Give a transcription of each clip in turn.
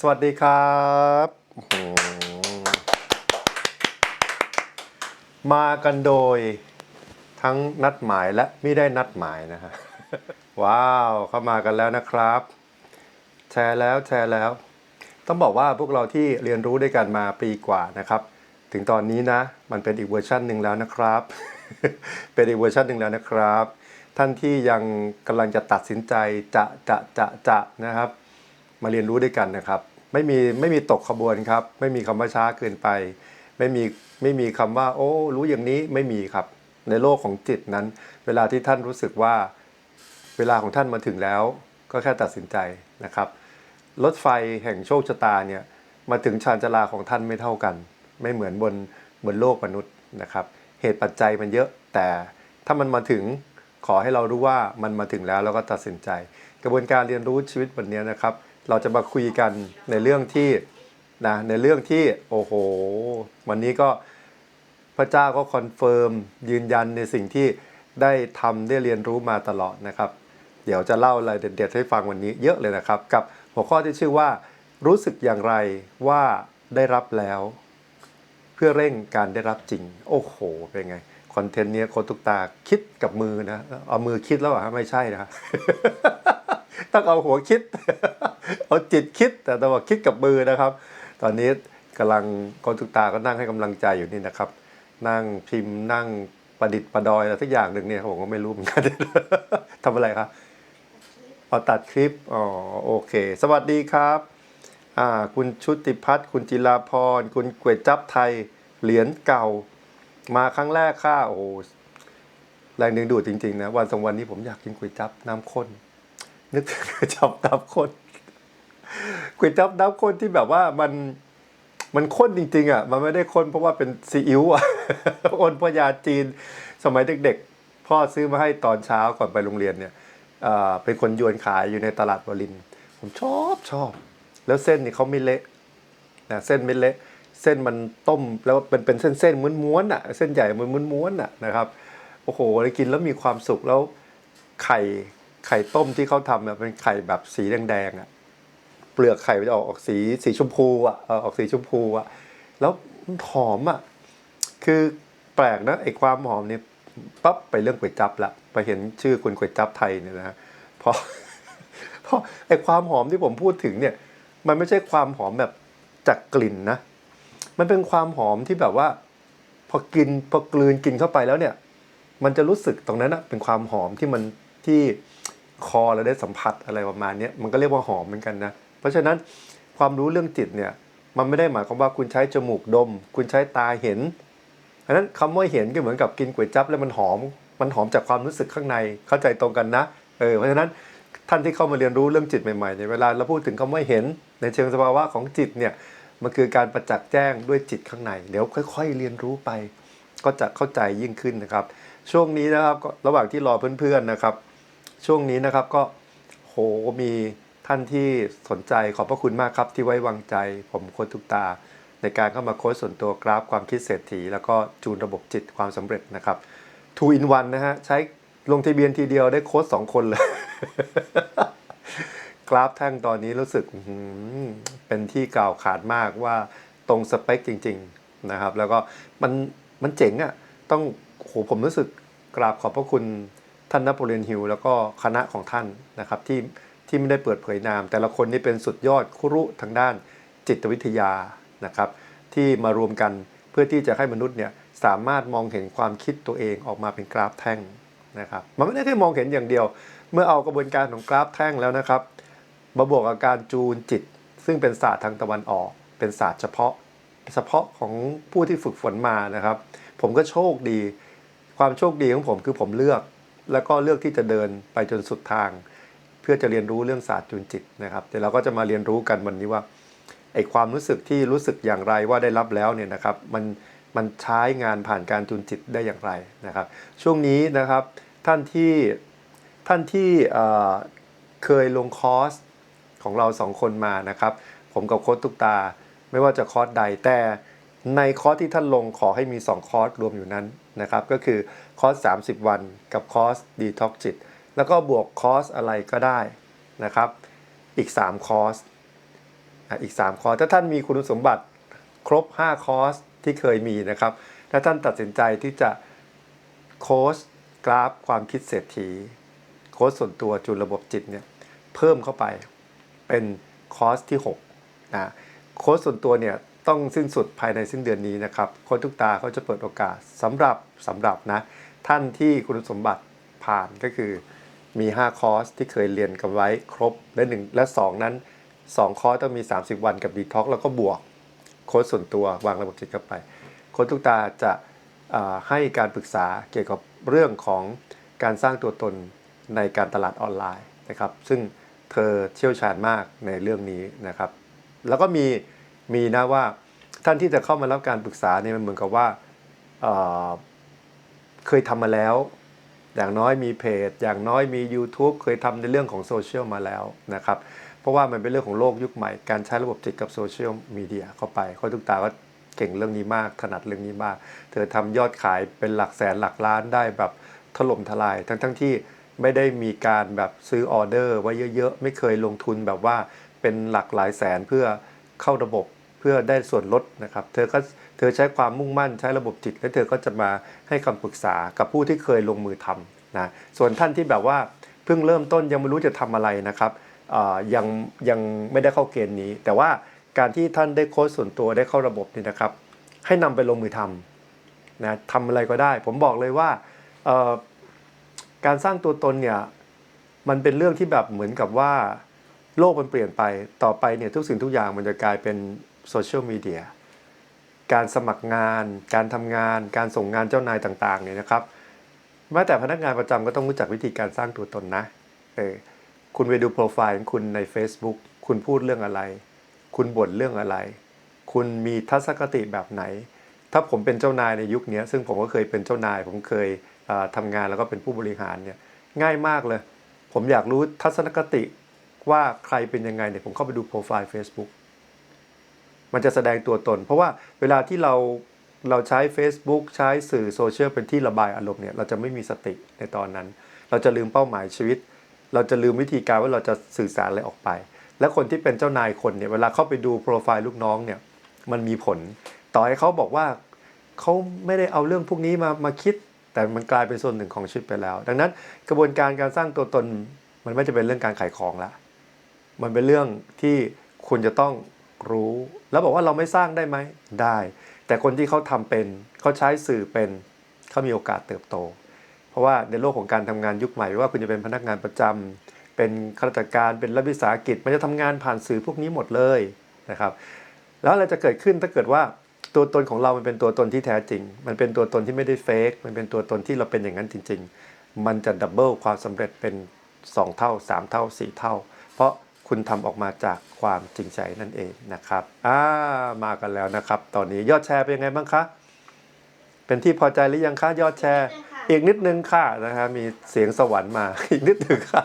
สวัสดีครับโอ้โหมากันโดยทั้งนัดหมายและไม่ได้นัดหมายนะฮะ ว้าวเข้ามากันแล้วนะครับ แชร์แล้วแชร์แล้ว ต้องบอกว่าพวกเราที่เรียนรู้ด้วยกันมาปีกว่านะครับ ถึงตอนนี้นะ มันเป็นอีกเวอร์ชันหนึ่งแล้วนะครับ เป็นอีกเวอร์ชันหนึ่งแล้วนะครับ ท่านที่ยังกำลังจะตัดสินใจจะจะจะจะนะครับ มาเรียนรู้ด้วยกันนะครับ ไม่มีไม่มีตกขบวนครับ ไม่มีคำว่าช้าเกินไป ไม่มีไม่มีคำว่า โอ้ รู้อย่างนี้ไม่มีครับ ในโลกของจิตนั้น เวลาที่ท่านรู้สึกว่า เวลาของท่านมาถึงแล้ว ก็แค่ตัดสินใจนะครับ รถไฟแห่งโชคชะตาเนี่ยมาถึงชานชาลาของท่านไม่เท่ากัน ไม่เหมือนบนบนโลกมนุษย์นะครับ เหตุปัจจัยมันเยอะแต่ถ้ามันมาถึงขอให้เรารู้ว่ามันมาถึงแล้วแล้วก็ตัดสินใจ กระบวนการเรียนรู้ชีวิตวันนี้นะครับ เราจะมาคุยกันในเรื่องที่นะในเรื่องที่โอ้โห วันนี้ก็พระเจ้าก็คอนเฟิร์มยืนยันในสิ่งที่ได้ทำได้เรียนรู้มาตลอดนะครับ เดี๋ยวจะเล่าอะไรเด็ดๆให้ฟังวันนี้เยอะเลยนะครับ กับหัวข้อที่ชื่อว่า รู้สึกอย่างไรว่าได้รับแล้ว เพื่อเร่งการได้รับจริง โอ้โห เป็นไงคอนเทนต์เนี้ยโคตุกตาคิดกับมือนะเอามือคิดแล้วเหรอไม่ใช่นะ ต้องเอาหัวคิด เอาจิตคิด แต่ต้องคิดกับมือนะครับ ตอนนี้กำลังโคตุกตาก็นั่งให้กำลังใจอยู่นี่นะครับ นั่งพิมพ์นั่งประดิษฐ์ประดอยอะไรสักอย่างหนึ่งเนี่ยผมก็ไม่รู้เหมือนกันทำอะไรครับเอาตัดคลิปอ๋อโอเค สวัสดีครับอ่าคุณชุติพัฒน์คุณจิราพร คุณกวยจับไทยเหรียญเก่า มาครั้งแรกค่ะโอ้โหแรงดึงดูดจริงๆนะวันสองวันนี้ผมอยากกินก๋วยจับน้ำข้น นึกถึงก๋วยจับน้ำข้นก๋วยจับน้ำข้นที่แบบว่ามันมันข้นจริงๆอะมันไม่ได้ข้นเพราะว่าเป็นซีอิ๊วอะอ้นพราะยาจีน สมัยเด็กๆ พ่อซื้อมาให้ตอนเช้าก่อนไปโรงเรียนเนี่ยเป็นคนโยนขายอยู่ในตลาดวรินผมชอบชอบ แล้วเส้นนี่เขาไม่เละนะเส้นไม่เละ เส้นมันต้มแล้วเป็นเป็นเส้นเส้นๆม้วนๆอะ เส้นใหญ่มันม้วนๆอะนะครับโอ้โหเลยกินแล้วมีความสุขแล้วไข่ ไข่ต้มที่เขาทำเนี่ยเป็นไข่แบบสีแดงๆอะเปลือกไข่มันจะออกออกสีสีชมพูอะเออออกสีชมพูอะแล้วหอมอะคือแปลกนะไอ้ความหอมเนี่ยปั๊บไปเรื่องก๋วยจับละไปเห็นชื่อคุณก๋วยจับไทยเนี่ยนะฮะเพราะเพราะไอ้ความหอมที่ผมพูดถึงเนี่ย มันไม่ใช่ความหอมแบบจากกลิ่นนะ มันเป็นความหอมที่แบบว่า พอกินพอกลืนกินเข้าไปแล้วเนี่ย มันจะรู้สึกตรงนั้นนะเป็นความหอมที่มันที่ คอเราได้สัมผัสอะไรประมาณนี้มันก็เรียกว่าหอมเหมือนกันนะ เพราะฉะนั้นความรู้เรื่องจิตเนี่ยมันไม่ได้หมายความว่าคุณใช้จมูกดม คุณใช้ตาเห็นอันนั้นคำว่าเห็นก็เหมือนกับกินก๋วยจั๊บแล้วมันหอม มันหอมจากความรู้สึกข้างในเข้าใจตรงกันนะเออเพราะฉะนั้นท่านที่เข้ามาเรียนรู้เรื่องจิตใหม่ๆเนี่ยเวลาเราพูดถึงคำว่าเห็น ในเชิงสภาวะของจิตเนี่ยมันคือการประจักษ์แจ้งด้วยจิตข้างใน เดี๋ยวค่อย ๆ เรียนรู้ไป ก็จะเข้าใจยิ่งขึ้นนะครับ ช่วงนี้นะครับระหว่างที่รอเพื่อนๆนะครับ ช่วงนี้นะครับก็โหมีท่านที่สนใจขอบพระคุณมากครับที่ไว้วางใจ ผมโค้ชทุกตา ในการเข้ามาโค้ชส่วนตัวกราฟความคิดเศรษฐี แล้วก็จูนระบบจิตความสำเร็จนะครับ two in one นะฮะ ใช้ลงทะเบียนทีเดียวได้โค้ชสองคนเลย กราฟแท่งตอนนี้รู้สึกเป็นที่กล่าวขานมากว่าตรงสเปคจริง ๆนะครับ แล้วก็มันมันเจ๋งอะ่ะต้องโหผมรู้สึกกราบขอบพระคุณ ท่านนโปเลียนฮิลแล้วก็คณะของท่านนะครับที่ที่ไม่ได้เปิดเผยนาม แต่ละคนนี่เป็นสุดยอดครุทางด้านจิตวิทยานะครับ ที่มารวมกันเพื่อที่จะให้มนุษย์เนี่ยสามารถมองเห็นความคิดตัวเองออกมาเป็นกราฟแท่งนะครับมันไม่ได้แค่มองเห็นอย่างเดียว เมื่อเอากระบวนการของกราฟแท่งแล้วนะครับมาบวกกับการจูนจิต ซึ่งเป็นศาสตร์ทางตะวันออก เป็นศาสตร์เฉพาะเฉพาะของผู้ที่ฝึกฝนมานะครับ ผมก็โชคดี ความโชคดีของผมคือผมเลือก แล้วก็เลือกที่จะเดินไปจนสุดทาง เพื่อจะเรียนรู้เรื่องศาสตร์จูนจิตนะครับเดี๋ยวเราก็จะมาเรียนรู้กันวันนี้ว่าไอความรู้สึกที่รู้สึกอย่างไรว่าได้รับแล้วเนี่ยนะครับมันมันใช้งานผ่านการจูนจิตได้อย่างไรนะครับ ช่วงนี้นะครับท่านที่ท่านที่เอ่อเคยลงคอร์สของเราสองคนมานะครับ ผมกับโค้ชตุกตา ไม่ว่าจะคอร์สใดแต่ ในคอร์สที่ท่านลงขอให้มี 2 คอร์สรวมอยู่นั้นนะครับ ก็คือคอร์ส 30 วันกับคอร์สดีท็อกจิต แล้วก็บวกคอร์สอะไรก็ได้นะครับ อีก 3 คอร์สอีก 3 คอร์ส ถ้าท่านมีคุณสมบัติครบ 5 คอร์สที่เคยมีนะครับ ถ้าท่านตัดสินใจที่จะโค้ชกราฟความคิดเศรษฐี โค้ชส่วนตัวจูนระบบจิตเนี่ยเพิ่มเข้าไปเป็นคอร์สที่6นะโค้ชส่วนตัวเนี่ย ต้องสิ้นสุดภายในสิ้นเดือนนี้นะครับโค้ชทุกตาเขาจะเปิดโอกาสสำหรับสำหรับนะ ท่านที่คุณสมบัติผ่านก็คือมี 5 คอร์สที่เคยเรียนกันไว้ครบและหนึ่งและ 2 นั้น 2 คอร์สต้องมี 30 วันกับดีท็อกแล้วก็บวกโค้ชส่วนตัววางระบบจิตเข้าไป โค้ชทุกตาจะให้การปรึกษาเกี่ยวกับเรื่องของการสร้างตัวตนในการตลาดออนไลน์นะครับ ซึ่งเธอเชี่ยวชาญมากในเรื่องนี้นะครับ แล้วก็มี มีนะว่าท่านที่จะเข้ามารับการปรึกษาเนี่ยมันเหมือนกับว่าเเคยทำมาแล้ว อย่างน้อยมีเพจ อย่างน้อยมี YouTube เคยทำในเรื่องของโซเชียลมาแล้วนะครับ เพราะว่ามันเป็นเรื่องของโลกยุคใหม่ การใช้ระบบจิตกับโซเชียลมีเดียเข้าไปเขาทุกตาก็เก่งเรื่องนี้มาก ถนัดเรื่องนี้มาก เธอทำยอดขายเป็นหลักแสนหลักล้านได้แบบถล่มทลาย ทั้งทั้งที่ไม่ได้มีการแบบซื้อออเดอร์ไว้เยอะๆ ไม่เคยลงทุนแบบว่าเป็นหลักหลายแสนเพื่อเข้าระบบ พื่อได้ส่วนลดนะครับเธอก็เธอใช้ความมุ่งมั่นใช้ระบบจิต และเธอก็จะมาให้คำปรึกษากับผู้ที่เคยลงมือทำนะส่วนท่านที่แบบว่าเพิ่งเริ่มต้นยังไม่รู้จะทำอะไรนะครับยังยังไม่ได้เข้าเกณฑ์นี้ แต่ว่าการที่ท่านได้โค้ชส่วนตัวได้เข้าระบบนี่นะครับ ให้นำไปลงมือทำนะทำอะไรก็ได้ ผมบอกเลยว่าการสร้างตัวตนเนี่ยมันเป็นเรื่องที่แบบเหมือนกับว่า โลกมันเปลี่ยนไปต่อไปเนี่ยทุกสิ่งทุกอย่างมันจะกลายเป็น โซเชียลมีเดียการสมัครงาน การทำงาน การส่งงานเจ้านายต่างๆเนี่ยนะครับแม้แต่พนักงานประจำก็ต้องรู้จักวิธีการสร้างตัวตนนะเออคุณไปดูโปรไฟล์ของคุณใน Facebook คุณพูดเรื่องอะไร คุณบ่นเรื่องอะไร คุณมีทัศนคติแบบไหน ถ้าผมเป็นเจ้านายในยุคนี้ซึ่งผมก็เคยเป็นเจ้านาย ผมเคยเทำงานแล้วก็เป็นผู้บริหารเนี่ยง่ายมากเลย ผมอยากรู้ทัศนคติว่าใครเป็นยังไงเนี่ยผมเข้าไปดูโปรไฟล์ Facebook มันจะแสดงตัวตน เพราะว่าเวลาที่เราเราใช้ Facebook ใช้สื่อโซเชียลเป็นที่ระบายอารมณ์เนี่ยเราจะไม่มีสติในตอนนั้น เราจะลืมเป้าหมายชีวิต เราจะลืมวิธีการว่าเราจะสื่อสารอะไรออกไป และคนที่เป็นเจ้านายคนเนี่ยเวลาเข้าไปดูโปรไฟล์ลูกน้องเนี่ยมันมีผล ต่อให้เขาบอกว่าเขาไม่ได้เอาเรื่องพวกนี้มามาคิด แต่มันกลายเป็นส่วนหนึ่งของชีวิตไปแล้ว ดังนั้นกระบวนการการสร้างตัวตนมันไม่จะเป็นเรื่องการขายของละมันเป็นเรื่องที่คุณจะต้อง รู้ แล้วบอกว่าเราไม่สร้างได้ไหมได้ แต่คนที่เขาทำเป็นเขาใช้สื่อเป็นเขามีโอกาสเติบโต เพราะว่าในโลกของการทำงานยุคใหม่ว่าคุณจะเป็นพนักงานประจำเป็นข้าราชการเป็นรัฐวิสาหกิจมันจะทำงานผ่านสื่อพวกนี้หมดเลยนะครับ แล้วอะไรจะเกิดขึ้นถ้าเกิดว่าตัวตนของเรา มันเป็นตัวตนที่แท้จริง มันเป็นตัวตนที่ไม่ได้เฟกมันเป็นตัวตนที่เราเป็นอย่างนั้นจริง ๆ มันจะดับเบิลความสำเร็จเป็น 2 เท่า 3 เท่า 4 เท่าเพรา คุณทำออกมาจากความจริงใจนั่นเองนะครับอ่ามากันแล้วนะครับ ตอนนี้ยอดแชร์เป็นยังไงบ้างคะ เป็นที่พอใจหรือยังคะยอดแชร์ อีกนิดนึงค่ะนะฮะมีเสียงสวรรค์มา อีกนิดนึงค่ะ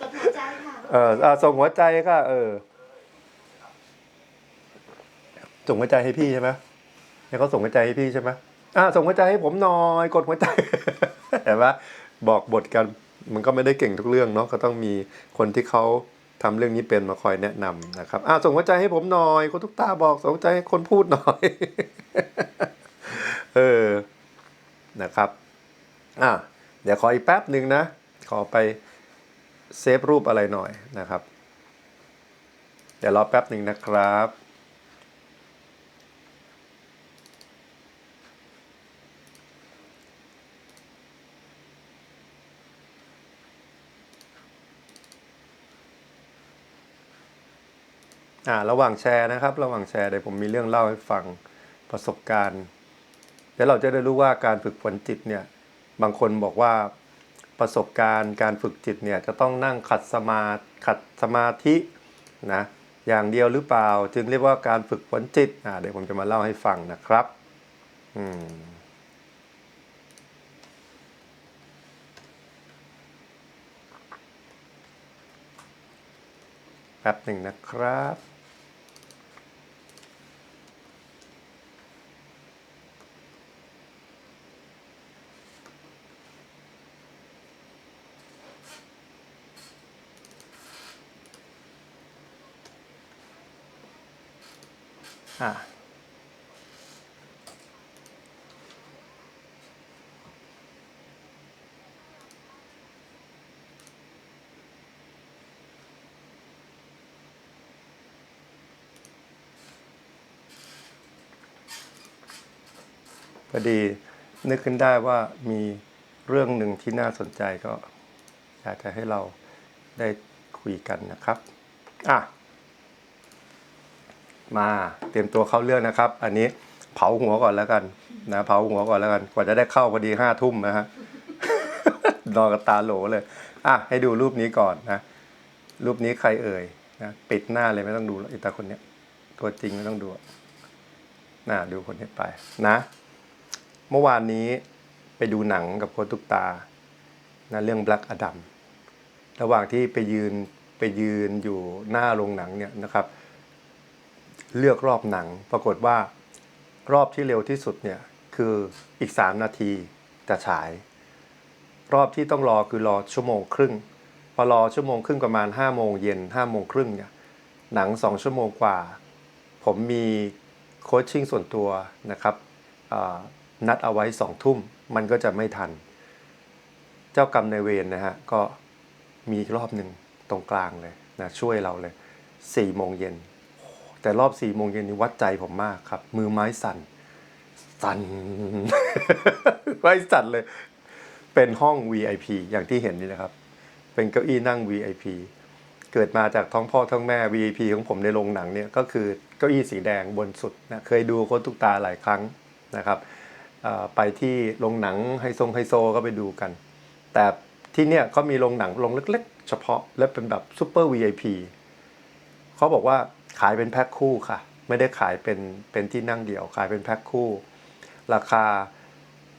กดหัวใจค่ะเอออะส่งหัวใจค่ะ เออส่งหัวใจให้พี่ใช่ไหมให้เขาส่งหัวใจให้พี่ใช่ไหมอ่าส่งหัวใจให้ผมหน่อย กดหัวใจเห็นไหมบอกบทกัน มันก็ไม่ได้เก่งทุกเรื่องเนาะก็ต้องมีคนที่เขาทำเรื่องนี้เป็นมาคอยแนะนำนะครับอ่าส่งหัวใจให้ผมหน่อยคนทุกตาบอกส่งหัวใจให้คนพูดหน่อย เออนะครับอะเดี๋ยวขออีกแป๊บหนึ่งนะ ขอไปเซฟรูปอะไรหน่อยนะครับ เดี๋ยวรอแป๊บหนึ่งนะครับ อ่าระหว่างแชร์นะครับ ระหว่างแชร์เดี๋ยวผมมีเรื่องเล่าให้ฟังประสบการณ์ เดี๋ยวเราจะได้รู้ว่าการฝึกฝนจิตเนี่ยบางคนบอกว่าประสบการณ์การฝึกจิตเนี่ยจะต้องนั่งขัดสมาขัดสมาธินะอย่างเดียวหรือเปล่า จึงเรียกว่าการฝึกฝนจิตอ่าเดี๋ยวผมจะมาเล่าให้ฟังนะครับอืมแป๊บหนึ่งนะครับ อะพอดีนึกขึ้นได้ว่ามีเรื่องหนึ่งที่น่าสนใจก็อยากจะให้เราได้คุยกันนะครับ อะ มาเตรียมตัวเข้าเรื่องนะครับ อันนี้เผาหัวก่อนแล้วกันนะเผาหัวก่อนแล้วกัน กว่าจะได้เข้าพอดีห้าทุ่มนะฮะนอนกับตาโหลเลยอะให้ดูรูปนี้ก่อนนะรูปนี้ใครเอ่ยนะปิดหน้าเลยไม่ต้องดูอีตาคนเนี้ยตัวจริงไม่ต้องดูอะน่าดูคนนี้ไปนะ เมื่อวานนี้ไปดูหนังกับโคตุกตานะเรื่อง Black Adam ระหว่างที่ไปยืนไปยืนอยู่หน้าโรงหนังเนี่ยนะครับ เลือกรอบหนัง ปรากฏว่ารอบที่เร็วที่สุดเนี่ยคืออีก 3 นาทีจะฉาย รอบที่ต้องรอคือรอชั่วโมงครึ่ง พอรอชั่วโมงครึ่งประมาณ5โมงเย็น5โมงครึ่งเนี่ยหนัง 2 ชั่วโมงกว่า ผมมีโคชชิ่งส่วนตัวนะครับนัดเอาไว้2ทุ่มมันก็จะไม่ทัน เจ้ากรรมนายเวรนะฮะก็มีรอบหนึ่งตรงกลางเลยนะช่วยเราเลย4โมงเย็น แต่รอบ4ี่โมงเย็นนี้วัดใจผมมากครับ มือไม้สั่น สั่นไม้สั่นเลย เป็นห้อง VIP อย่างที่เห็นนี่นะครับ เป็นเก้าอี้นั่ง VIP เกิดมาจากท้องพ่อท้องแม่ VIP ของผมในโรงหนังเนี่ยก็คือเก้าอี้สีแดงบนสุดนะเคยดูโคตุกตาหลายครั้งนะครับไปที่โรงหนังไฮโซไฮโซก็ไปดูกัน แต่ที่เนี่ยเขามีโรงหนังโรงเล็ก ๆ เฉพาะและเป็นแบบซูเปอร์ VIP เขาบอกว่า ขายเป็นแพ็คคู่ค่ะ ไม่ได้ขายเป็นเป็นที่นั่งเดี่ยว ขายเป็นแพ็คคู่ ราคา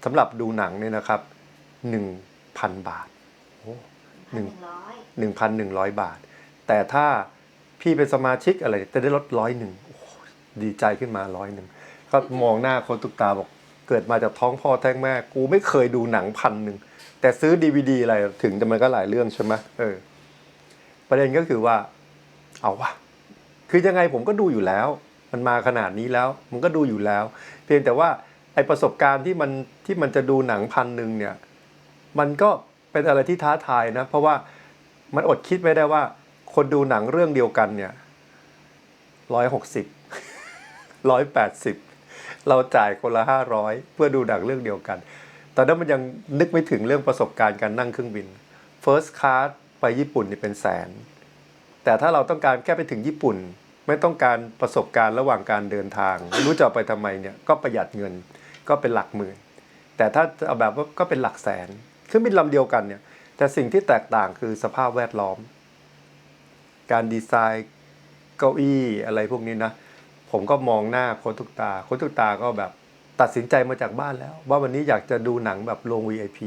สำหรับดูหนังเนี่ยนะครับ 1,000 บาทหนึ่งหนึ่งร้อยบาท แต่ถ้าพี่เป็นสมาชิกอะไรจะได้ลดร้อยหนึ่งดีใจขึ้นมาร้อยหนึ่งก็มองหน้าคนตุกตาบอก เกิดมาจากท้องพ่อแท้งแม่ กูไม่เคยดูหนังพันหนึ่งแต่ซื้อดีวดีอะไรถึงแต่มันก็หลายเรื่องใช่ไหมเออ ประเด็นก็คือว่า เอาวะ คือยังไงผมก็ดูอยู่แล้ว มันมาขนาดนี้แล้ว มันก็ดูอยู่แล้ว เพียงแต่ว่าไอประสบการณ์ที่มันที่มันจะดูหนังพันหนึ่งเนี่ย มันก็เป็นอะไรที่ท้าทายนะ เพราะว่ามันอดคิดไม่ได้ว่า คนดูหนังเรื่องเดียวกันเนี่ยร้อยหกสิบร้อยแปดสิบเราจ่ายคนละห้าร้อยเพื่อดูหนังเรื่องเดียวกัน ตอนนั้นมันยังนึกไม่ถึงเรื่องประสบการณ์การนั่งเครื่องบิน First Class ไปญี่ปุ่นนี่เป็นแสน แต่ถ้าเราต้องการแค่ไปถึงญี่ปุ่น ไม่ต้องการประสบการณ์ระหว่างการเดินทาง รู้จะเอไปทำไมเนี่ยก็ประหยัดเงินก็เป็นหลักหมื่น แต่ถ้าเอาแบบว่าก็เป็นหลักแสนเครื่องบินลำเดียวกันเนี่ยแต่สิ่งที่แตกต่างคือสภาพแวดล้อม การดีไซน์เก้าอี้อะไรพวกนี้นะ ผมก็มองหน้าโค้ชทุกตาโค้ชทุกตาก็แบบตัดสินใจมาจากบ้านแล้ว ว่าวันนี้อยากจะดูหนังแบบโรง VIP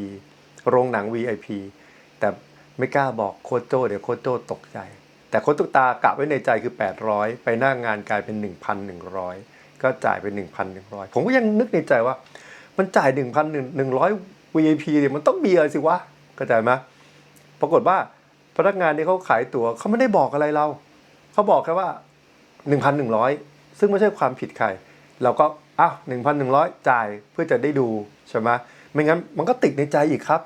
โรงหนัง VIP แต่ไม่กล้าบอกโคโจเดี๋ยวโคโจตกใจ แต่ค้ชทุกตากะไว้ในใจคือ 800 ไปหน้างงานกลายเป็น 1,100 ก็จ่ายเป็น 1,100 ผมก็ยังนึกในใจว่า มันจ่าย 1,100 VIP เนี่ยมันต้องมีอะไรสิวะเข้าใจไหมปรากฏว่าพนักงานที่เขาขายตั๋วเขาไม่ได้บอกอะไรเรา เขาบอกแค่ว่า 1,100 ซึ่งไม่ใช่ความผิดใคร เราก็อ้าว1,100 จ่ายเพื่อจะได้ดูใช่ไหมไม่งั้นมันก็ติดในใจอีกครับ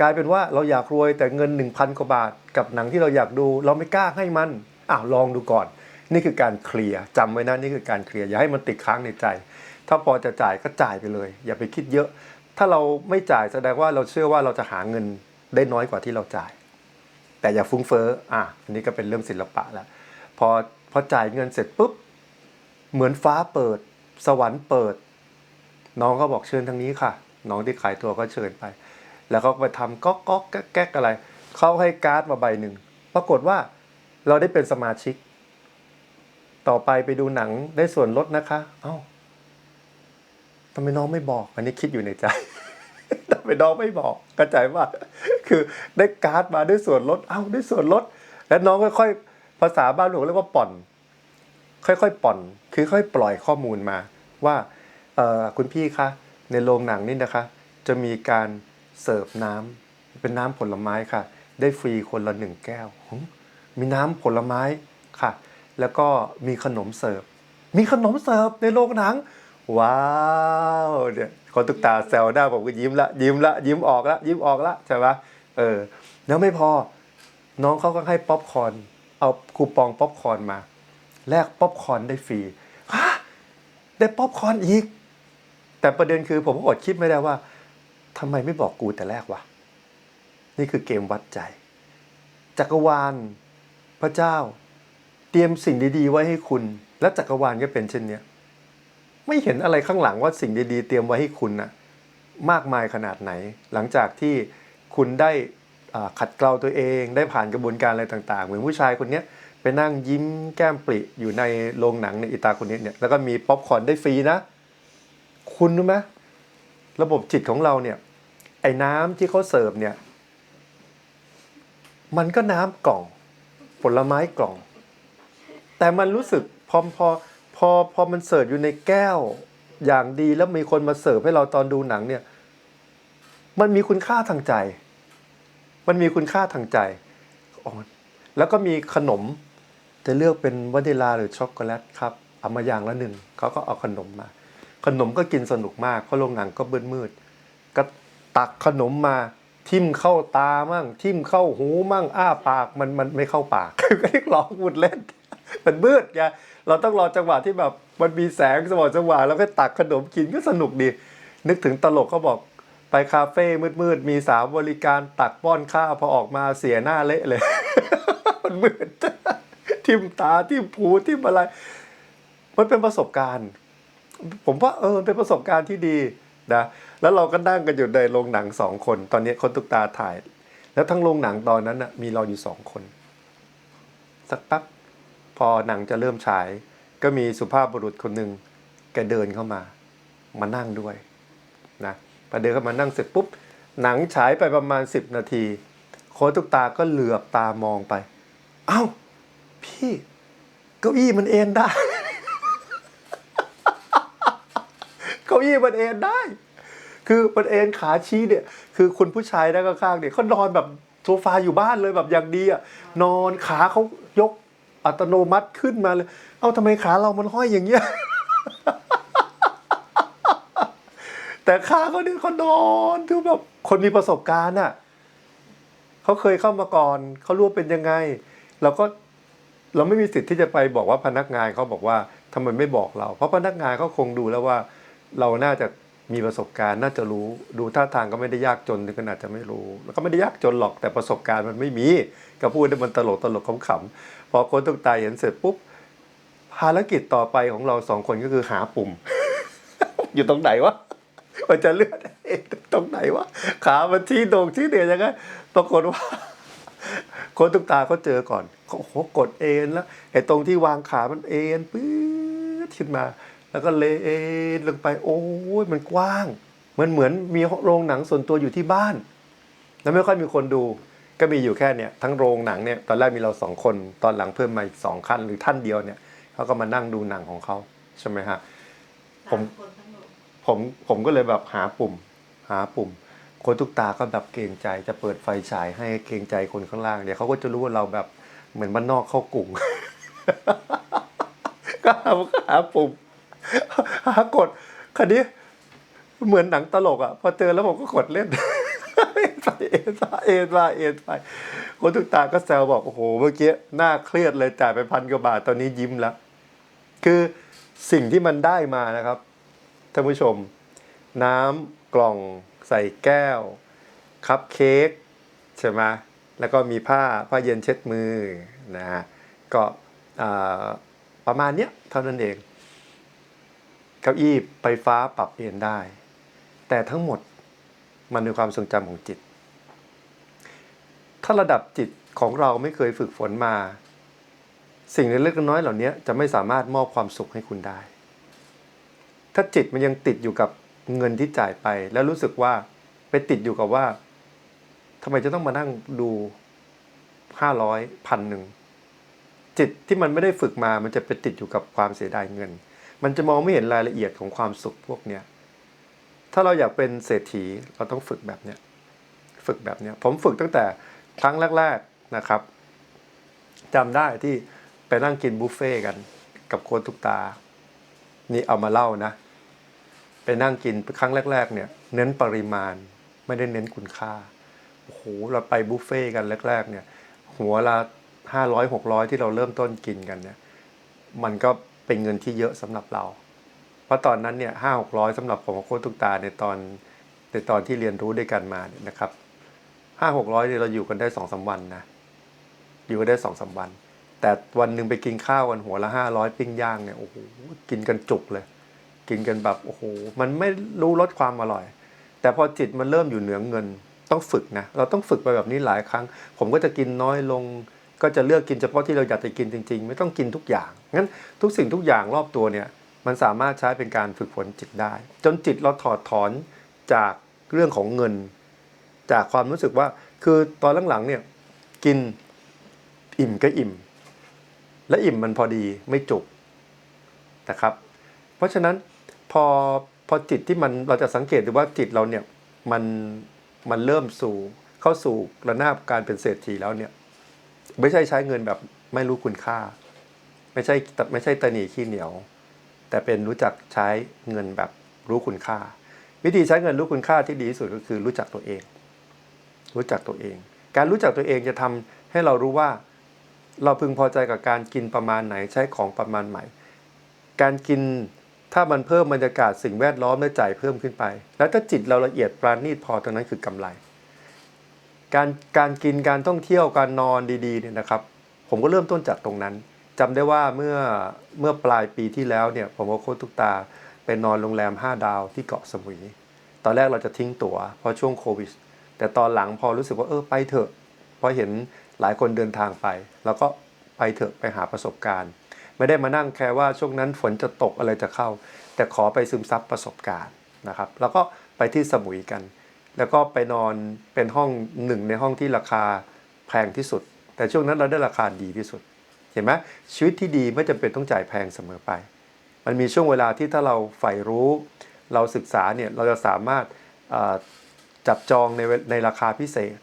กลายเป็นว่าเราอยากรวยแต่เงิน 1,000 กว่าบาท กับหนังที่เราอยากดู เราไม่กล้าให้มันอ้าวลองดูก่อน นี่คือการเคลียร์จำไว้นะนี่คือการเคลียร์อย่าให้มันติดค้างในใจ ถ้าพอจะจ่ายก็จ่ายไปเลย อย่าไปคิดเยอะ ถ้าเราไม่จ่ายแสดงว่าเราเชื่อว่าเราจะหาเงินได้น้อยกว่าที่เราจ่าย แต่อย่าฟุ้งเฟ้ออะอันนี้ก็เป็นเรื่องศิลปะแล้วพอพอจ่ายเงินเสร็จปุ๊บเหมือนฟ้าเปิด สวรรค์เปิด น้องก็บอกเชิญทางนี้ค่ะ น้องที่ขายตัวก็เชิญไป แล้วก็ไปทำก๊อกก๊อกแก๊กอะไร เขาให้การ์ดมาใบหนึ่งปรากฏว่าเราได้เป็นสมาชิก ต่อไปไปดูหนังได้ส่วนลดนะคะ เอ้าทำไมน้องไม่บอก อันนี้คิดอยู่ในใจทำไมน้องไม่บอกกระจายว่า คือได้การ์ดมาด้วยส่วนลด เอ้าได้ส่วนลด แล้วน้องค่อยๆภาษาบ้านหลวงเรียกว่าป่อน ค่อยๆป่อน คือค่อยปล่อยข้อมูลมา ว่าเออคุณพี่คะในโรงหนังนี่นะคะ จะมีการเสิร์ฟน้ำเป็นน้ำผลไม้ค่ะ ได้ฟรีคนละหนึ่งแก้ว มีน้ำผลไม้ค่ะ แล้วก็มีขนมเสิร์ฟ มีขนมเสิร์ฟในโรงหนัง ว้าวเนี่ยคนตุกตาแซวหน้าผมก็ยิ้มละยิ้มละยิ้มออกละยิ้มออกละใช่ปะเออ แล้วไม่พอ น้องเขาก็ให้ป๊อปคอนเอาคูปองป๊อปคอนมา แลกป๊อปคอนได้ฟรีฮะได้ป๊อปคอนอีก แต่ประเด็นคือผมก็อดคิดไม่ได้ว่าทำไมไม่บอกกูแต่แรกวะ นี่คือเกมวัดใจ จักรวาล พระเจ้า เตรียมสิ่งดีๆ ไว้ให้คุณ และจักรวาลก็เป็นเช่นเนี้ยไม่เห็นอะไรข้างหลังว่าสิ่งดีๆ เตรียมไว้ให้คุณนะมากมายขนาดไหน หลังจากที่คุณได้ขัดเกลาตัวเองได้ผ่านกระบวนการอะไรต่าง ๆ เหมือนผู้ชายคนนี้ไปนั่งยิ้มแก้มปริอยู่ในโรงหนังในอิตาคนนี้เนี่ยแล้วก็มีป๊อปคอร์นได้ฟรีนะ คุณรู้ไหมระบบจิตของเราเนี่ยไอ้น้ำที่เขาเสิร์ฟเนี่ย มันก็น้ำกล่อง ผลไม้กล่อง แต่มันรู้สึกพอพอพอพอมันเสิร์ฟอยู่ในแก้ว อย่างดีแล้วมีคนมาเสิร์ฟให้เราตอนดูหนังเนี่ย มันมีคุณค่าทางใจ มันมีคุณค่าทางใจอ๋อแล้วก็มีขนม จะเลือกเป็นวานิลาหรือช็อกโกแลตครับเอามาอย่างละหนึ่งเขาก็เอาขนมมา ขนมก็กินสนุกมากเพราะโรงหนังก็มืดมืดก็ตักขนมมา ทิ่มเข้าตามั่ง ทิ่มเข้าหูมั่ง อ้าปากมันมันไม่เข้าปากก็เรียกร้องพูดเล่น มันมืดไงเราต้องรอจังหวะที่แบบมันมีแสงสว่างจังหวะแล้วก็ตักขนมกินก็สนุกดี นึกถึงตลกเขาบอกไปคาเฟ่มืดๆ มีสาวบริการตักป้อนข้าวพอออกมาเสียหน้าเละเลย มันมืดทิ่มตาทิ่มผูทิ่มอะไร มันเป็นประสบการณ์ ผมว่าเออเป็นประสบการณ์ที่ดีนะ แล้วเราก็นั่งกันอยู่ในโรงหนังสองคน ตอนนี้คนตุกตาถ่าย แล้วทั้งโรงหนังตอนนั้นนะมีเราอยู่สองคน สักแป๊บพอหนังจะเริ่มฉาย ก็มีสุภาพบุรุษคนหนึ่งแกเดินเข้ามา มานั่งด้วยนะพอเดินเข้ามานั่งเสร็จปุ๊บ หนังฉายไปประมาณ 10 นาที โค้ชตุกตาก็เหลือบตามองไป เอ้า พี่ เก้าอี้มันเอ็นได้ เก้าอี้มันเอ็นได้ คือมันเอ็นขาชี้เนี่ย คือคุณผู้ชายด้านข้างๆเนี่ยเขานอนแบบโซฟาอยู่บ้านเลยแบบอย่างดีอะนอนขาเขายกอัตโนมัติขึ้นมาเลย เอ้าทำไมขาเรามันห้อยอย่างเงี้ยแต่ข้าเขาเนี่ยเขานอนคือแบบคนมีประสบการณ์อะเขาเคยเข้ามาก่อนเขารู้เป็นยังไง เราก็เราไม่มีสิทธิ์ที่จะไปบอกว่าพนักงานเขาบอกว่าทำไมไม่บอกเรา เพราะพนักงานเขาคงดูแล้วว่า เราน่าจะ มีประสบการณ์น่าจะรู้ดูท่าทางก็ไม่ได้ยากจนถึงขนาดจะไม่รู้ แล้วก็ไม่ได้ยากจนหรอกแต่ประสบการณ์มันไม่มีก็พูดได้มันตลกตลกขำๆพอคนตุกตายเห็นเสร็จปุ๊บภารกิจต่อไปของเราสองคนก็คือหาปุ่ม อยู่ตรงไหนวะมันจะเลือนเองตรงไหนวะขามันชี้โด่งชี้เดียยังไงปรากฏว่า คนตุกตาเขาเจอก่อนเขาโหกดเอ็นแล้วไอ้ตรงที่วางขามันเอ็นปื๊ดขึ้นมา แล้วก็เลนลงไปโอ้ยมันกว้างมันเหมือนมีโรงหนังส่วนตัวอยู่ที่บ้าน แล้วไม่ค่อยมีคนดู ก็มีอยู่แค่เนี่ยทั้งโรงหนังเนี่ยตอนแรกมีเราสองคนตอนหลังเพิ่มมาอีกสองคันหรือท่านเดียวเนี่ยเขาก็มานั่งดูหนังของเขาใช่ไหมฮะผมผมผมก็เลยแบบหาปุ่ม หาปุ่ม คนทุกตาก็แบบเกรงใจจะเปิดไฟฉายให้เกรงใจคนข้างล่างเดี๋ยวเขาก็จะรู้ว่าเราแบบเหมือนบ้านนอกเข้ากลุ่มก็หาปุ่ม หากดคันนี้เหมือนหนังตลกอะ พอเจอแล้วผมก็กดเล่นเอ็นไปเอ็นมาเอ็นมาเอ็นไปคนทุกตาก็แซวบอก โอ้โห เมื่อกี้หน้าเครียดเลยจ่ายไปพันกว่าบาทตอนนี้ยิ้มแล้ว คือสิ่งที่มันได้มานะครับท่านผู้ชม น้ำกล่องใส่แก้ว คัพเค้กใช่ไหมแล้วก็มีผ้าผ้าเย็นเช็ดมือนะฮะก็ประมาณเนี้ยเท่านั้นเอง เก้าอี้ไฟฟ้าปรับเอนได้ แต่ทั้งหมดมันเป็นความทรงจำของจิต ถ้าระดับจิตของเราไม่เคยฝึกฝนมา สิ่งเล็กๆน้อยๆเหล่านี้จะไม่สามารถมอบความสุขให้คุณได้ ถ้าจิตมันยังติดอยู่กับเงินที่จ่ายไป แล้วรู้สึกว่าไปติดอยู่กับว่าทำไมจะต้องมานั่งดูห้าร้อยพันหนึ่งจิตที่มันไม่ได้ฝึกมา มันจะไปติดอยู่กับความเสียดายเงิน มันจะมองไม่เห็นรายละเอียดของความสุขพวกเนี้ยถ้าเราอยากเป็นเศรษฐีเราต้องฝึกแบบเนี้ยฝึกแบบเนี้ยผมฝึกตั้งแต่ครั้งแรก ๆนะครับจำได้ที่ไปนั่งกินบุฟเฟ่ต์กันกับโค้ชทุกตา นี่เอามาเล่านะ ไปนั่งกินครั้งแรก ๆ เนี่ย เน้นปริมาณไม่ได้เน้นคุณค่าโอ้โหเราไปบุฟเฟ่ต์กันแรก ๆ เนี่ย หัวละห้าร้อยหกร้อยที่เราเริ่มต้นกินกันเนี่ย มันก็ เป็นเงินที่เยอะสำหรับเรา เพราะตอนนั้นเนี่ยห้าหกร้อยสำหรับผมกับโค้ชตุกตาในตอนในตอนที่เรียนรู้ด้วยกันมาเนี่ยนะครับห้าหกร้อยเนี่ยเราอยู่กันได้สองสามวันนะอยู่กันได้สองสามวัน แต่วันหนึ่งไปกินข้าวกันหัวละห้าร้อยปิ้งย่างเนี่ยโอ้โหกินกันจุกเลย กินกันแบบโอ้โหมันไม่รู้รสความอร่อย แต่พอจิตมันเริ่มอยู่เหนือเงินต้องฝึกนะเราต้องฝึกไปแบบนี้หลายครั้ง ผมก็จะกินน้อยลง ก็จะเลือกกินเฉพาะที่เราอยากจะกินจริง ๆ ไม่ต้องกินทุกอย่างงั้นทุกสิ่งทุกอย่างรอบตัวเนี่ยมันสามารถใช้เป็นการฝึกฝนจิตได้ จนจิตเราถอดถอนจากเรื่องของเงิน จากความรู้สึกว่าคือตอนหลังๆเนี่ยกินอิ่มก็อิ่ม และอิ่มมันพอดีไม่จุกนะครับ เพราะฉะนั้นพอพอจิตที่มันเราจะสังเกตดูว่าจิตเราเนี่ยมันมันเริ่มสู่เข้าสู่ระนาบการเป็นเศรษฐีแล้วเนี่ย ไม่ใช่ใช้เงินแบบไม่รู้คุณค่า ไม่ใช่ไม่ใช่ตนีขี้เหนียว แต่เป็นรู้จักใช้เงินแบบรู้คุณค่า วิธีใช้เงินรู้คุณค่าที่ดีที่สุดก็คือรู้จักตัวเอง รู้จักตัวเอง การรู้จักตัวเองจะทำให้เรารู้ว่า เราพึงพอใจกับการกินประมาณไหนใช้ของประมาณไหนการกินถ้ามันเพิ่มบรรยากาศสิ่งแวดล้อมและใจายเพิ่มขึ้นไป แล้วถ้าจิตเราละเอียดปราณีตพอตรงนั้นคือกำไร การการกินการท่องเที่ยวการนอนดีๆเนี่ยนะครับ ผมก็เริ่มต้นจากตรงนั้นจำได้ว่าเมื่อเมื่อปลายปีที่แล้วเนี่ยผมกับโค้ชทุกตาไปนอนโรงแรม 5 ดาวที่เกาะสมุย ตอนแรกเราจะทิ้งตั๋วเพราะช่วงโควิด แต่ตอนหลังพอรู้สึกว่าเออไปเถอะ เพราะเห็นหลายคนเดินทางไปแล้วก็ไปเถอะไปหาประสบการณ์ ไม่ได้มานั่งแค่ว่าช่วงนั้นฝนจะตกอะไรจะเข้า แต่ขอไปซึมซับประสบการณ์นะครับ แล้วก็ไปที่สมุยกัน แล้วก็ไปนอนเป็นห้องหนึ่งในห้องที่ราคาแพงที่สุด แต่ช่วงนั้นเราได้ราคาดีที่สุด เห็นไหมชีวิตที่ดีไม่จำเป็นต้องจ่ายแพงเสมอไป มันมีช่วงเวลาที่ถ้าเราใฝ่รู้ เราศึกษาเนี่ยเราจะสามารถจับจองในในราคาพิเศษ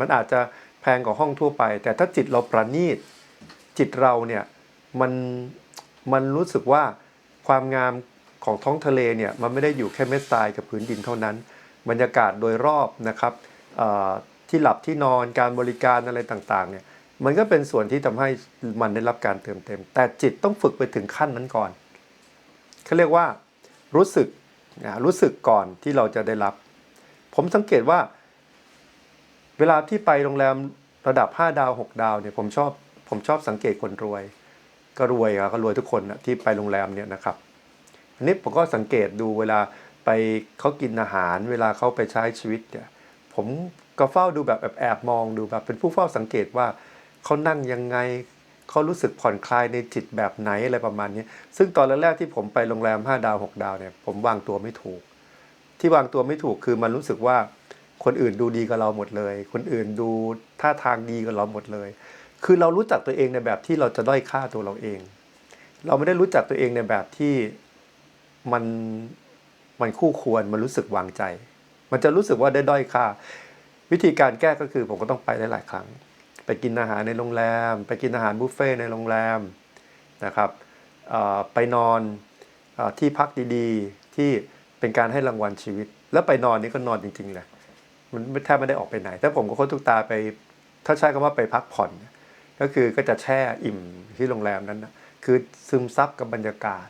มันอาจจะแพงกว่าห้องทั่วไป แต่ถ้าจิตเราประณีตจิตเราเนี่ยมันมันรู้สึกว่าความงามของท้องทะเลเนี่ยมันไม่ได้อยู่แค่เม็ดทรายกับผืนดินเท่านั้น บรรยากาศโดยรอบนะครับที่หลับที่นอนการบริการอะไรต่างๆเนี่ยมันก็เป็นส่วนที่ทำให้มันได้รับการเติมเต็ม แต่จิตต้องฝึกไปถึงขั้นนั้นก่อนเขาเรียกว่ารู้สึกรู้สึกก่อนที่เราจะได้รับ ผมสังเกตว่า เวลาที่ไปโรงแรมระดับ 5 ดาว 6 ดาวเนี่ยผมชอบผมชอบสังเกตคนรวย ก็รวยอะก็รวยทุกคนนะที่ไปโรงแรมเนี่ยนะครับอันนี้ผมก็สังเกตดูเวลา ไปเขากินอาหารเวลาเขาไปใช้ชีวิตเนี่ยผมก็เฝ้าดูแบบแอบๆมองดูแบบเป็นผู้เฝ้าสังเกตว่าเขานั่งยังไงเขารู้สึกผ่อนคลายในจิตแบบไหนอะไรประมาณนี้ ซึ่งตอนแรกๆที่ผมไปโรงแรม 5 ดาว 6 ดาวเนี่ยผมวางตัวไม่ถูก ที่วางตัวไม่ถูกคือมันรู้สึกว่าคนอื่นดูดีกับเราหมดเลย คนอื่นดูท่าทางดีกับเราหมดเลย คือเรารู้จักตัวเองในแบบที่เราจะด้อยค่าตัวเราเอง เราไม่ได้รู้จักตัวเองในแบบที่มัน มันคู่ควรมันรู้สึกวางใจ มันจะรู้สึกว่าได้ด้อยค่า วิธีการแก้ก็คือผมก็ต้องไปหลายๆครั้ง ไปกินอาหารในโรงแรม ไปกินอาหารบุฟเฟ่ต์ในโรงแรมนะครับไปนอนอที่พักดีๆ ที่เป็นการให้รางวัลชีวิต แล้วไปนอนนี่ก็นอนจริงๆเลยมันแทบไม่ได้ออกไปไหน แต่ผมก็ค้นทุกตาไป ถ้าใช้คำว่าไปพักผ่อน ก็คือก็จะแช่อิ่มที่โรงแรมนั้นนะคือซึมซับกับบรรยากาศ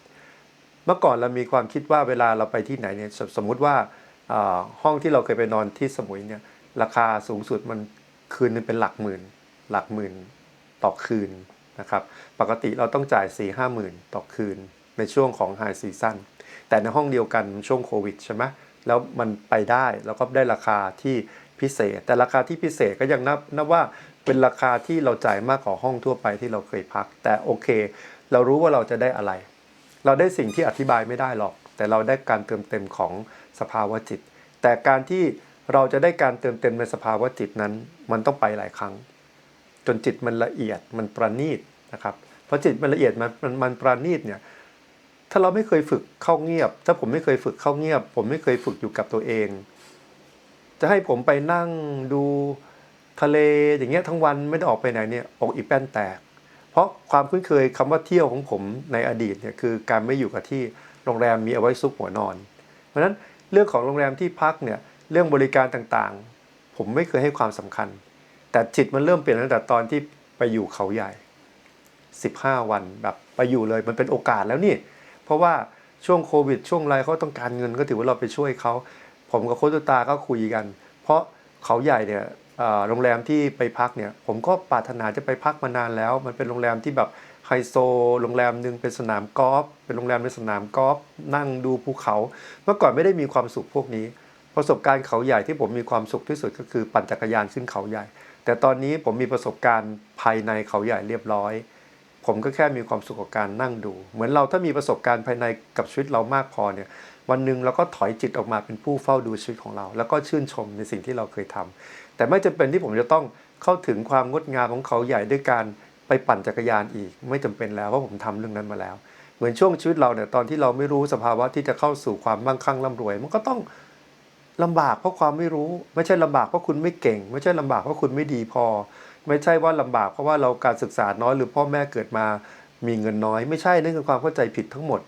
เมื่อก่อนเรามีความคิดว่าเวลาเราไปที่ไหนเนี่ยสสมมุติว่าห้องที่เราเคยไปนอนที่สมุยเนี่ยราคาสูงสุดมันคืนนึงเป็นหลักหมื่น หลักหมื่นต่อคืนนะครับปกติเราต้องจ่าย4ี่ห้าหมื่นต่อคืนในช่วงของไฮซีซั่นแต่ในห้องเดียวกันช่วงโควิดใช่ไหมแล้วมันไปได้แล้วก็ได้ราคาที่พิเศษ แต่ราคาที่พิเศษก็ยังนับนับว่าเป็นราคาที่เราจ่ายมากกว่าห้องทั่วไปที่เราเคยพัก แต่โอเค เรารู้ว่าเราจะได้อะไร เราได้สิ่งที่อธิบายไม่ได้หรอก แต่เราได้การเติมเต็มของสภาวะจิต แต่การที่เราจะได้การเติมเต็มในสภาวะจิตนั้น มันต้องไปหลายครั้ง จนจิตมันละเอียดมันประณีตนะครับพอจิตมันละเอียดมันมันมันประณีตเนี่ยถ้าเราไม่เคยฝึกเข้าเงียบ ถ้าผมไม่เคยฝึกเข้าเงียบ ผมไม่เคยฝึกอยู่กับตัวเอง จะให้ผมไปนั่งดูทะเลอย่างเงี้ยทั้งวันไม่ได้ออกไปไหนเนี่ยอกอีแป้นแตก เพราะความคุ้นเคยคำว่าเที่ยวของผมในอดีตเนี่ยคือการไม่อยู่กับที่โรงแรมมีเอาไว้ซุกหัวนอน เพราะฉะนั้นเรื่องของโรงแรมที่พักเนี่ยเรื่องบริการต่างๆ ผมไม่เคยให้ความสำคัญ แต่จิตมันเริ่มเปลี่ยนตั้งแต่ตอนที่ไปอยู่เขาใหญ่ 15 วันแบบไปอยู่เลยมันเป็นโอกาสแล้วนี่ เพราะว่าช่วงโควิด ช่วงไรเขาต้องการเงินก็ถือว่าเราไปช่วยเขาผมกับโคชตุตาก็คุยกัน เพราะเขาใหญ่เนี่ย โรงแรมที่ไปพักเนี่ยผมก็ปรารถนาจะไปพักมานานแล้ว มันเป็นโรงแรมที่แบบไฮโซโรงแรมหนึ่งเป็นสนามกอล์ฟเป็นโรงแรมในสนามกอล์ฟนั่งดูภูเขา เมื่อก่อนไม่ได้มีความสุขพวกนี้ ประสบการณ์เขาใหญ่ที่ผมมีความสุขที่สุดก็คือปั่นจักรยานขึ้นเขาใหญ่ แต่ตอนนี้ผมมีประสบการณ์ภายในเขาใหญ่เรียบร้อย ผมก็แค่มีความสุขกับการนั่งดู เหมือนเราถ้ามีประสบการณ์ภายในกับชีวิตเรามากพอเนี่ยวันหนึ่งเราก็ถอยจิตออกมาเป็นผู้เฝ้าดูชีวิตของเรา แล้วก็ชื่นชมในสิ่งที่เราเคยทำ แต่ไม่จำเป็นที่ผมจะต้องเข้าถึงความงดงามของเขาใหญ่ด้วยการไปปั่นจักรยานอีก ไม่จำเป็นแล้วเพราะผมทำเรื่องนั้นมาแล้ว เหมือนช่วงชีวิตเราเนี่ยตอนที่เราไม่รู้สภาวะที่จะเข้าสู่ความมั่งคั่งร่ำรวย มันก็ต้องลำบากเพราะความไม่รู้ ไม่ใช่ลำบากเพราะคุณไม่เก่ง ไม่ใช่ลำบากเพราะคุณไม่ดีพอ ไม่ใช่ว่าลำบากเพราะว่าเราการศึกษาน้อยหรือพ่อแม่เกิดมามีเงินน้อย ไม่ใช่นั่นคือความเข้าใจผิดทั้งหมด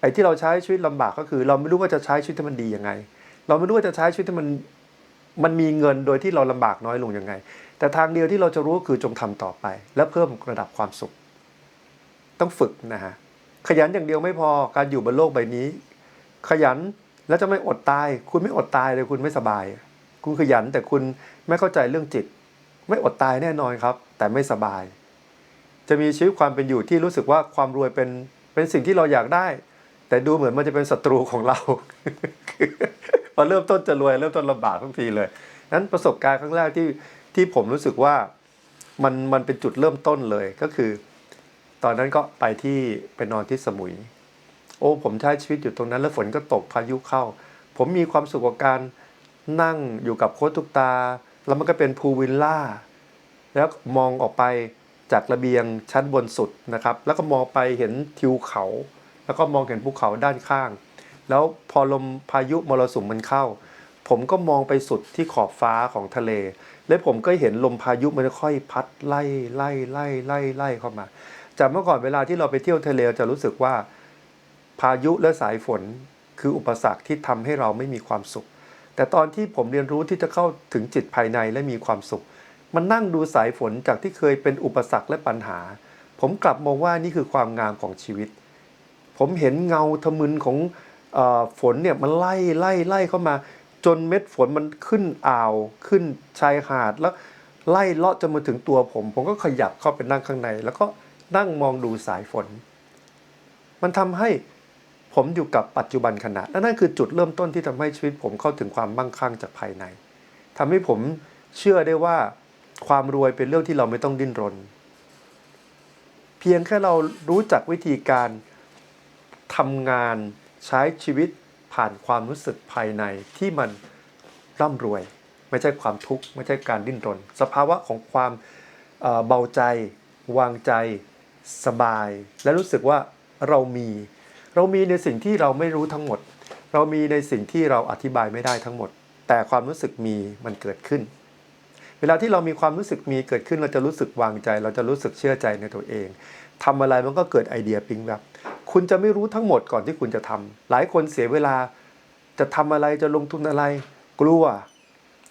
ไอ้ที่เราใช้ชีวิตลำบากก็คือ เราไม่รู้ว่าจะใช้ชีวิตให้มันดียังไง เราไม่รู้ว่าจะใช้ชีวิตให้มัน มันมีเงินโดยที่เราลำบากน้อยลงยังไง แต่ทางเดียวที่เราจะรู้คือจงทำต่อไป และเพิ่มระดับความสุข ต้องฝึกนะฮะขยันอย่างเดียวไม่พอการอยู่บนโลกใบนี้ ขยันแล้วจะไม่อดตาย คุณไม่อดตายเลยคุณไม่สบาย คุณขยันแต่คุณไม่เข้าใจเรื่องจิต ไม่อดตายแน่นอนครับ แต่ไม่สบาย จะมีชีวิตความเป็นอยู่ที่รู้สึกว่าความรวยเป็นเป็นสิ่งที่เราอยากได้ แต่ดูเหมือนมันจะเป็นศัตรูของเราพอเริ่มต้นจะรวยเริ่มต้นลำบากทุกทีเลยนั้นประสบการณ์ครั้งแรกที่ที่ผมรู้สึกว่ามันมันเป็นจุดเริ่มต้นเลยก็คือ ตอนนั้นก็ไปที่ไปนอนที่สมุย โอ้ผมใช้ชีวิตอยู่ตรงนั้น แล้วฝนก็ตกพายุเข้า ผมมีความสุขกับการนั่งอยู่กับโค้ชทุกตา แล้วมันก็เป็นพูวิลล่า แล้วมองออกไปจากระเบียงชั้นบนสุดนะครับ แล้วก็มองไปเห็นทิวเขา แล้วก็มองเห็นภูเขาด้านข้าง แล้วพอลมพายุมรสุมมันเข้า ผมก็มองไปสุดที่ขอบฟ้าของทะเล และผมก็เห็นลมพายุมันค่อยพัดไล่ไล่ไล่ไล่ไล่เข้ามา จากเมื่อก่อนเวลาที่เราไปเที่ยวทะเลจะรู้สึกว่า พายุและสายฝนคืออุปสรรคที่ทำให้เราไม่มีความสุข แต่ตอนที่ผมเรียนรู้ที่จะเข้าถึงจิตภายในและมีความสุข มันนั่งดูสายฝนจากที่เคยเป็นอุปสรรคและปัญหา ผมกลับมองว่านี่คือความงามของชีวิต ผมเห็นเงาทะมึนของอฝนเนี่ยมันไล่ไล่ไล่เข้ามา จนเม็ดฝนมันขึ้นอ่าวขึ้นชายหาดแล้วไล่เลาะจนมาถึงตัวผม ผมก็ขยับเข้าไปนั่งข้างใน แล้วก็นั่งมองดูสายฝน มันทำให้ผมอยู่กับปัจจุบันขณะและนั่นคือจุดเริ่มต้นที่ทำให้ชีวิตผมเข้าถึงความมั่งคั่งจากภายในทำให้ผมเชื่อได้ว่าความรวยเป็นเรื่องที่เราไม่ต้องดิ้นรน เพียงแค่เรารู้จักวิธีการ ทำงานใช้ชีวิตผ่านความรู้สึกภายในที่มันร่ำรวย ไม่ใช่ความทุกข์ ไม่ใช่การดิ้นรน สภาวะของความเอ่อเบาใจ วางใจ สบาย และรู้สึกว่าเรามี เรามีในสิ่งที่เราไม่รู้ทั้งหมด เรามีในสิ่งที่เราอธิบายไม่ได้ทั้งหมด แต่ความรู้สึกมีมันเกิดขึ้น เวลาที่เรามีความรู้สึกมีเกิดขึ้นเราจะรู้สึกวางใจ เราจะรู้สึกเชื่อใจในตัวเอง ทำอะไรมันก็เกิดไอเดียปิ๊งแบบ คุณจะไม่รู้ทั้งหมดก่อนที่คุณจะทำหลายคนเสียเวลา จะทำอะไรจะลงทุนอะไร กลัว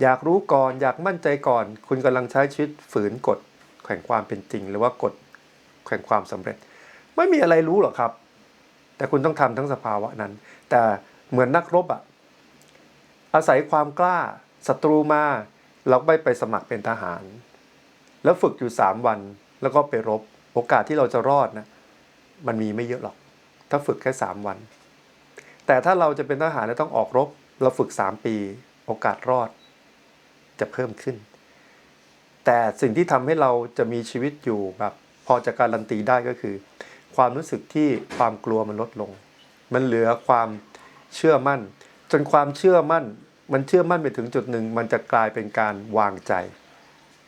อยากรู้ก่อน อยากมั่นใจก่อน คุณกำลังใช้ชีวิตฝืนกฎแข่งความเป็นจริง หรือว่ากฎแข่งความสำเร็จ ไม่มีอะไรรู้หรอกครับ แต่คุณต้องทำทั้งสภาวะนั้น แต่เหมือนนักรบอะอาศัยความกล้าศัตรูมาเราไม่ไปสมัครเป็นทหาร แล้วฝึกอยู่สามวันแล้วก็ไปรบ โอกาสที่เราจะรอดนะมันมีไม่เยอะหรอก ถ้าฝึกแค่สามวัน แต่ถ้าเราจะเป็นทหารแล้วต้องออกรบ เราฝึกสามปี โอกาสรอดจะเพิ่มขึ้น แต่สิ่งที่ทำให้เราจะมีชีวิตอยู่แบบพอจะการันตีได้ก็คือ ความรู้สึกที่ความกลัวมันลดลง มันเหลือความเชื่อมั่น จนความเชื่อมั่น มันเชื่อมั่นไปถึงจุดหนึ่ง มันจะกลายเป็นการวางใจ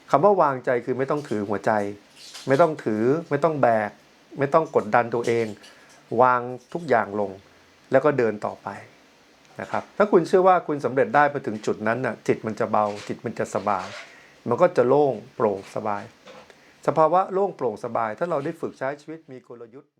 คำว่าวางใจคือไม่ต้องถือหัวใจ ไม่ต้องถือ ไม่ต้องแบก ไม่ต้องกดดันตัวเอง วางทุกอย่างลง แล้วก็เดินต่อไปนะครับ ถ้าคุณเชื่อว่าคุณสำเร็จได้ไปถึงจุดนั้นน่ะจิตมันจะเบา จิตมันจะสบาย มันก็จะโล่งโปร่งสบาย สภาวะโล่งโปร่งสบาย ถ้าเราได้ฝึกใช้ชีวิตมีกลยุทธ์